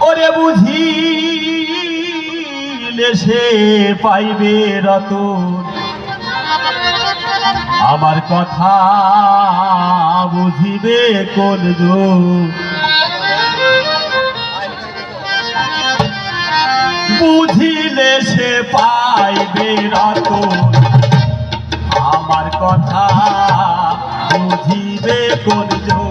ওরে বুঝিলে সে পাইবে রত আমার কথা বুঝিবে কোন বুঝিলে সে পাইবে রত আমার কথা বুঝিবে কোন জোর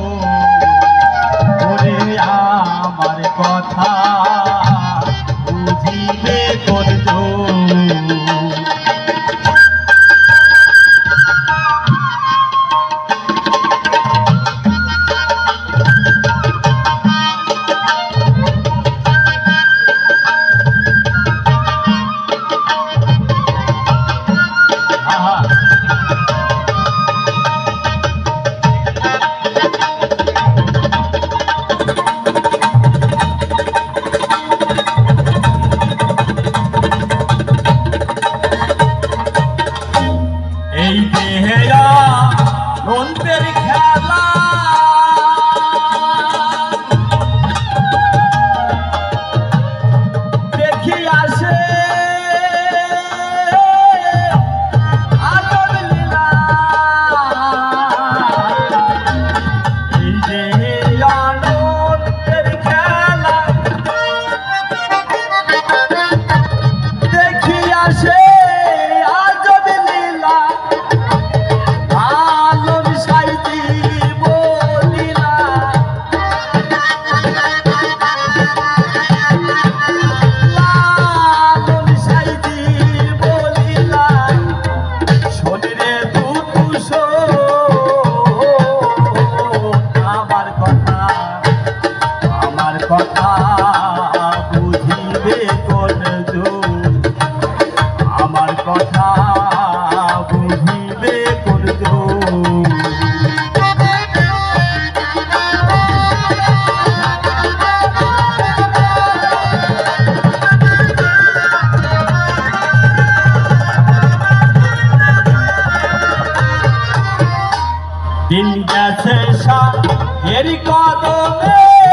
দিন গেছে সাত এর কদমে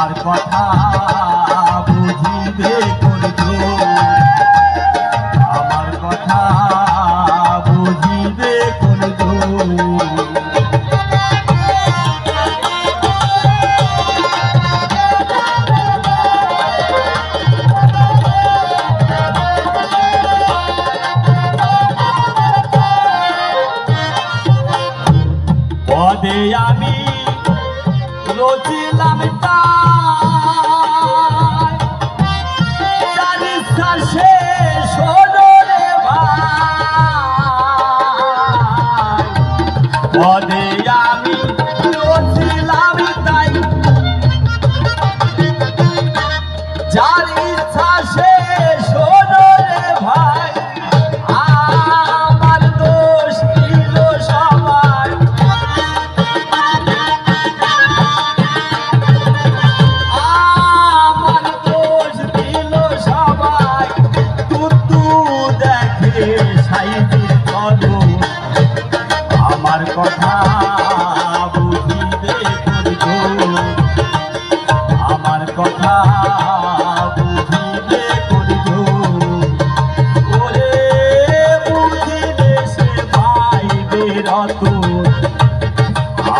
আমার কথা বুঝিবে করতো কথা বুঝিবে করতো পদে আমি রচিলাম তা পদে আমি লড়ছিলাম তাই। যার ইচ্ছা সে সোনরে ভাই, আমার দোষ দিল সবাই আমার দোষ দিল সবাই। তুতু দেখে সাইতে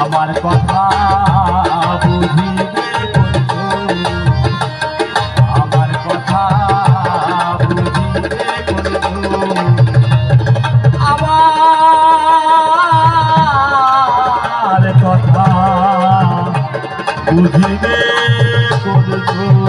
আমার কথা বুঝিবে আমার কথা বুঝিবে আমার কথা বুঝিবে। বলতো